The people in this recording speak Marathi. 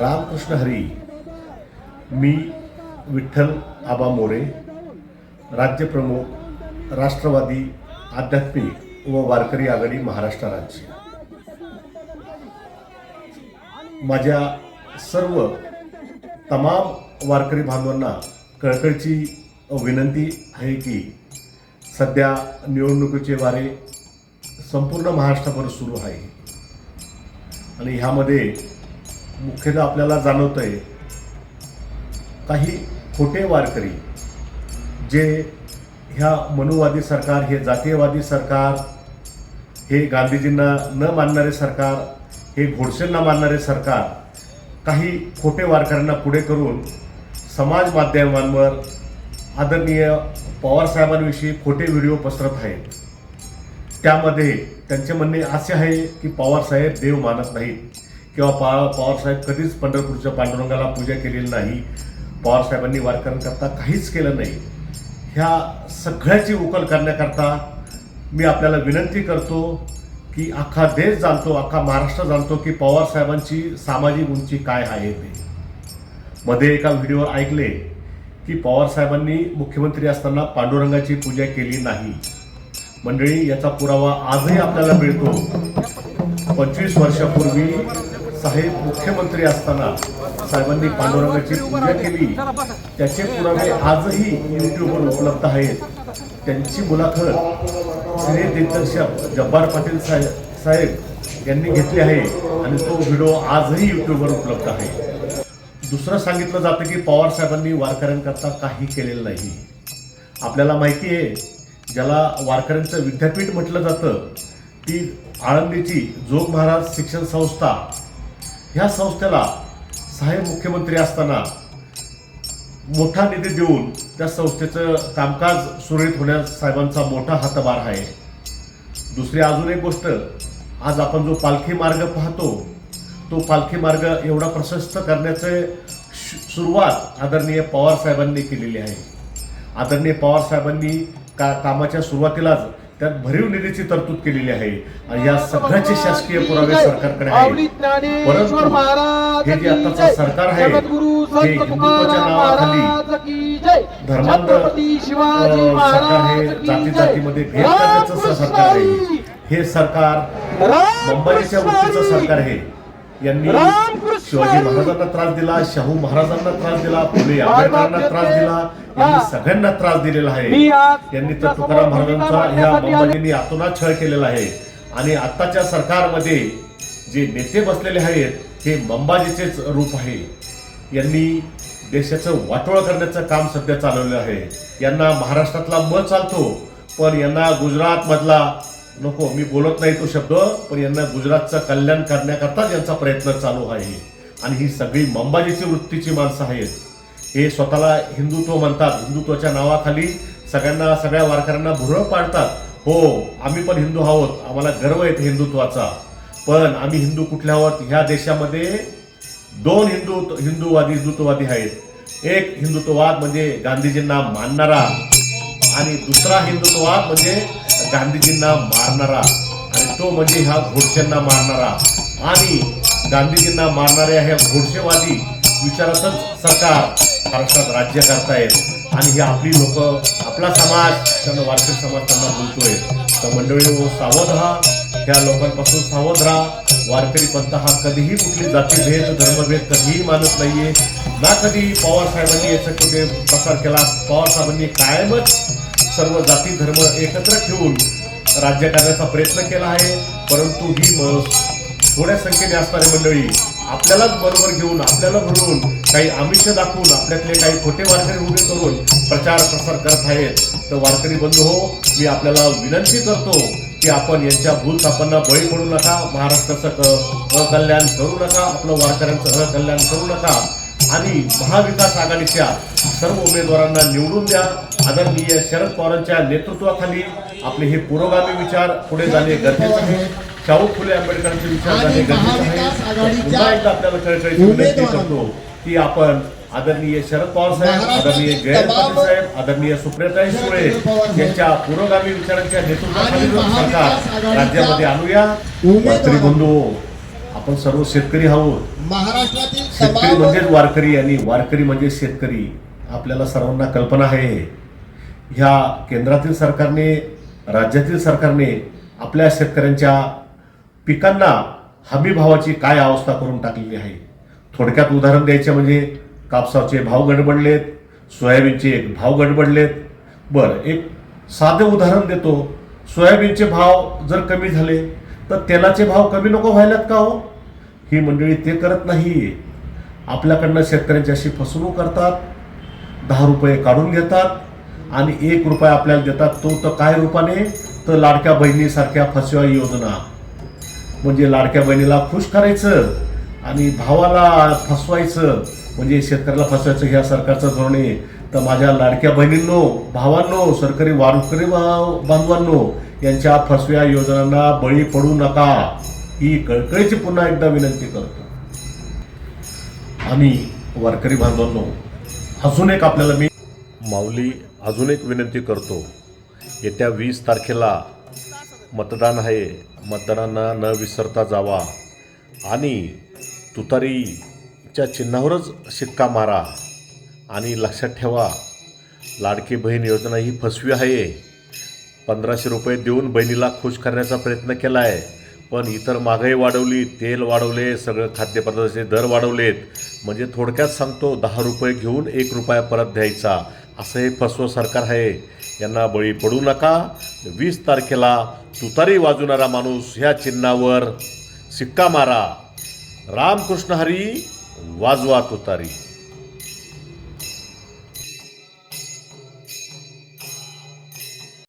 रामकृष्ण हरी मी विठ्ठल आबा मोरे राज्यप्रमुख राष्ट्रवादी आध्यात्मिक व वारकरी आघाडी महाराष्ट्र राज्य. माझ्या सर्व तमाम वारकरी बांधवांना कळकळची विनंती आहे की सध्या निवडणुकीचे वारे संपूर्ण महाराष्ट्राभर सुरू आहे. आणि ह्यामध्ये मुख्यतः आपल्याला जाणवतं आहे काही खोटे वारकरी जे ह्या मनुवादी सरकार हे जातीयवादी सरकार हे गांधीजींना न मानणारे सरकार हे घोडसेंना मानणारे सरकार काही खोटे वारकऱ्यांना पुढे करून समाज माध्यमांवर आदरणीय पवारसाहेबांविषयी खोटे व्हिडिओ पसरत आहेत. त्यामध्ये त्यांचे म्हणणे असे आहे की पवारसाहेब देव मानत नाहीत. किंवा पा पवारसाहेब कधीच पंढरपूरच्या पांडुरंगाला पूजा केलेली नाही. पवारसाहेबांनी वारकऱ्यांकरता काहीच केलं नाही. ह्या सगळ्याची उकल करण्याकरता मी आपल्याला विनंती करतो की अख्खा देश जाणतो अख्खा महाराष्ट्र जाणतो की पवारसाहेबांची सामाजिक उंची काय आहे ते. मध्ये एका व्हिडिओवर ऐकले की पवारसाहेबांनी मुख्यमंत्री असताना पांडुरंगाची पूजा केली नाही. मंडळी याचा पुरावा आजही आपल्याला मिळतो. पंचवीस वर्षापूर्वी साहेब मुख्यमंत्री असताना साहेबांनी पांडुरंगाची पूजा केली. त्याचे पुरावे आजही युट्यूबवर उपलब्ध आहेत. त्यांची मुलाखत श्री दिग्दर्शक जब्बार पाटील साहेब साहेब यांनी घेतली आहे आणि तो व्हिडिओ आजही युट्यूबवर उपलब्ध आहे. दुसरं सांगितलं जातं की पवार साहेबांनी वारकऱ्यांकरता काही केलेलं नाही. आपल्याला माहिती आहे ज्याला वारकऱ्यांचं विद्यापीठ म्हटलं जातं ती आळंदीची जोग महाराज शिक्षण संस्था ह्या संस्थेला सहाय्य मुख्यमंत्री असताना मोठा निधी देऊन त्या संस्थेचं कामकाज सुरळीत होण्यास साहेबांचा मोठा हातभार आहे. दुसरी अजून एक गोष्ट आज आपण जो पालखी मार्ग पाहतो तो पालखी मार्ग एवढा प्रशस्त करण्याचे सुरुवात आदरणीय पवार साहेबांनी केलेली आहे. आदरणीय पवार साहेबांनी का कामाच्या सुरुवातीलाच त्यात भरीव निधीची तरतूद केलेली आहे. आणि या सगळ्याचे शासकीय पुरावे सरकारकडे आहेत. परंतु हे जे आताचं सरकार आहे हे हिंदुत्वाच्या नावाखाली धर्मांध सरकार हे जाती जातीमध्ये भेद करण्याचं सरकार आहे. हे सरकार मुंबईच्या वृत्तीचं सरकार आहे. यांनी शिवाजी महाराजांना त्रास दिला शाहू महाराजांना त्रास दिला फुले आंबेडकरांना त्रास दिला यांनी सगळ्यांना त्रास दिलेला आहे. यांनी तर तुकाराम महाराजांचा ह्या मुंबईने आतोनात छळ केलेला आहे. आणि आताच्या सरकारमध्ये जे नेते बसलेले आहेत हे मंबाजीचेच रूप आहे. यांनी देशाचं वाटोळ करण्याचं काम सध्या चालवलं आहे. यांना महाराष्ट्रातला म चालतो पण यांना गुजरात मधला नको मी बोलत नाही तो शब्द पण यांना गुजरातचं कल्याण करण्याकरताच यांचा प्रयत्न चालू आहे. आणि ही सगळी मंबाजीची वृत्तीची माणसं आहेत. हे स्वतःला हिंदुत्व म्हणतात. हिंदुत्वाच्या नावाखाली सगळ्यांना सगळ्या वारकऱ्यांना भुरळ पाडतात. हो आम्ही पण हिंदू आहोत. आम्हाला गर्व येते हिंदुत्वाचा. पण आम्ही हिंदू कुठल्या आहोत? ह्या देशामध्ये दोन हिंदू हिंदूवादी हिंदुत्ववादी आहेत. एक हिंदुत्ववाद म्हणजे गांधीजींना मानणारा आणि दुसरा हिंदुत्ववाद म्हणजे गांधीजींना मारणारा आणि तो म्हणजे ह्या घोडश्यांना मारणारा. आणि गांधीजींना मारणाऱ्या ह्या घोडसेवादी विचारातच सरकार महाराष्ट्रात राज्य करतायत. आणि ही आपली लोक आपला समाज त्यांना वारकरी समाज त्यांना बोलतोय. तर मंडळी हो सावध राहा. ह्या लोकांपासून सावध राहा. वारकरी पंथ हा कधीही कुठली जातीभेद धर्मभेद कधीही मानत नाहीये. ना कधी पवार साहेबांनी याचा कुठे प्रसार केला. पवार साहेबांनी कायमच सर्व जाती धर्म एकत्र ठेवून राज्य करण्याचा प्रयत्न केला आहे. परंतु ही थोड्या संख्येने असणारी मंडळी आपल्यालाच बरोबर घेऊन आपल्याला भरून काही आमिष दाखवून आपल्यातले काही खोटे वारकरी उभे करून प्रचार प्रसार करत आहेत. तर वारकरी बंधू हो मी आपल्याला विनंती करतो की आपण यांच्या भूलथापांना बळी पडू नका महाराष्ट्राचं अकल्याण करू नका आपलं वारकऱ्यांचं अकल्याण करू नका. आणि महाविकास आघाडीच्या सर्व उमेदवारांना निवडून द्या. आदरणीय शरद पवारांच्या नेतृत्वाखाली आपले हे पुरोगामी विचार पुढे जाणे गरजेचे आहे. शाहू फुले आंबेडकरांचे विचार जाणे गरजेचे आहे. पुन्हा एकदा आपल्याला कळकळीची विनंती करतो की आपण आदरणीय शरद पवार साहेब आदरणीय जयंत पाटील साहेब आदरणीय सुप्रियाताई सुळे यांच्या पुरोगामी विचारांच्या नेतृत्वाखाली सरकार राज्यामध्ये आणूया. वारकरी बंधू आपण सर्व शेतकरी आहोत. शेतकरी म्हणजेच वारकरी आणि वारकरी म्हणजे शेतकरी. आपल्याला सर्वांना कल्पना आहे. ह्या केंद्रातील सरकारने राज्यातील सरकारने आपल्या शेतकऱ्यांच्या पिकांना हमीभावाची काय अवस्था करून टाकलेली आहे? थोडक्यात उदाहरण द्यायचे म्हणजे कापसाचे भाव गडबडलेत सोयाबीनचे एक भाव गडबडलेत. बरं एक साधं उदाहरण देतो. सोयाबीनचे भाव जर कमी झाले तर तेलाचे भाव कमी नको व्हायलात का हो? ही मंडळी ते करत नाही आपल्याकडनं शेतकऱ्यांची अशी फसवणूक करतात. दहा रुपये काढून घेतात आणि एक रुपया आपल्याला देतात तो तर काय रूपाने? तर लाडक्या बहिणीसारख्या फसव्या योजना. म्हणजे लाडक्या बहिणीला खुश करायचं आणि भावाला फसवायचं म्हणजे शेतकऱ्याला फसवायचं ह्या सरकारचं धोरण आहे. तर माझ्या लाडक्या बहिणींनो भावांनो सरकारी वारकरी बांधवांनो यांच्या फसव्या योजनांना बळी पडू नका. ही कळकळीची पुन्हा एकदा विनंती करतो. आणि वारकरी बांधवांनो अजून एक आपल्याला मी माऊली अजून एक विनंती करतो. येत्या वीस तारखेला मतदान आहे. मतदानांना न विसरता जावा. आणि तुतारीच्या चिन्हावरच शिक्का मारा. आणि लक्षात ठेवा लाडकी बहीण योजना ही फसवी आहे. पंधराशे रुपये देऊन बहिणीला खुश करण्याचा प्रयत्न केला आहे पण इतर महागाई वाढवली तेल वाढवले सगळं खाद्यपदार्थाचे दर वाढवलेत. म्हणजे थोडक्यात सांगतो दहा रुपये घेऊन एक रुपया परत द्यायचा. असं हे फसवं सरकार आहे. यांना बळी पडू नका. वीस तारखेला तुतारी वाजवणारा माणूस ह्या चिन्हावर सिक्का मारा. रामकृष्ण हरी वाजवा तुतारी.